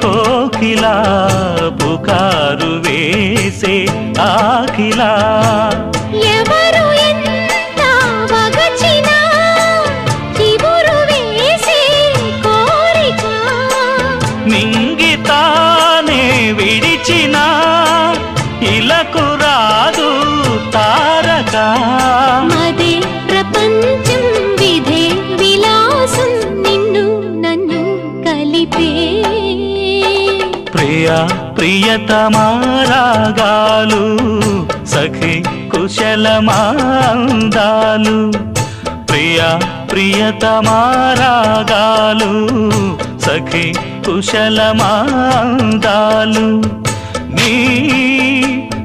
కోకిలా పుకారు వేసే ఎవరు ఎంత వగచినా చివురు వేసే కోరిక. నింగితానే విడిచిన ఇలకు రాదు తారక. కలిపే ప్రియా ప్రియతమారాగాలు సఖి కుశలమాందాలు. ప్రియా ప్రియతమారాగాలు సఖి కుశలమాందాలు. నీ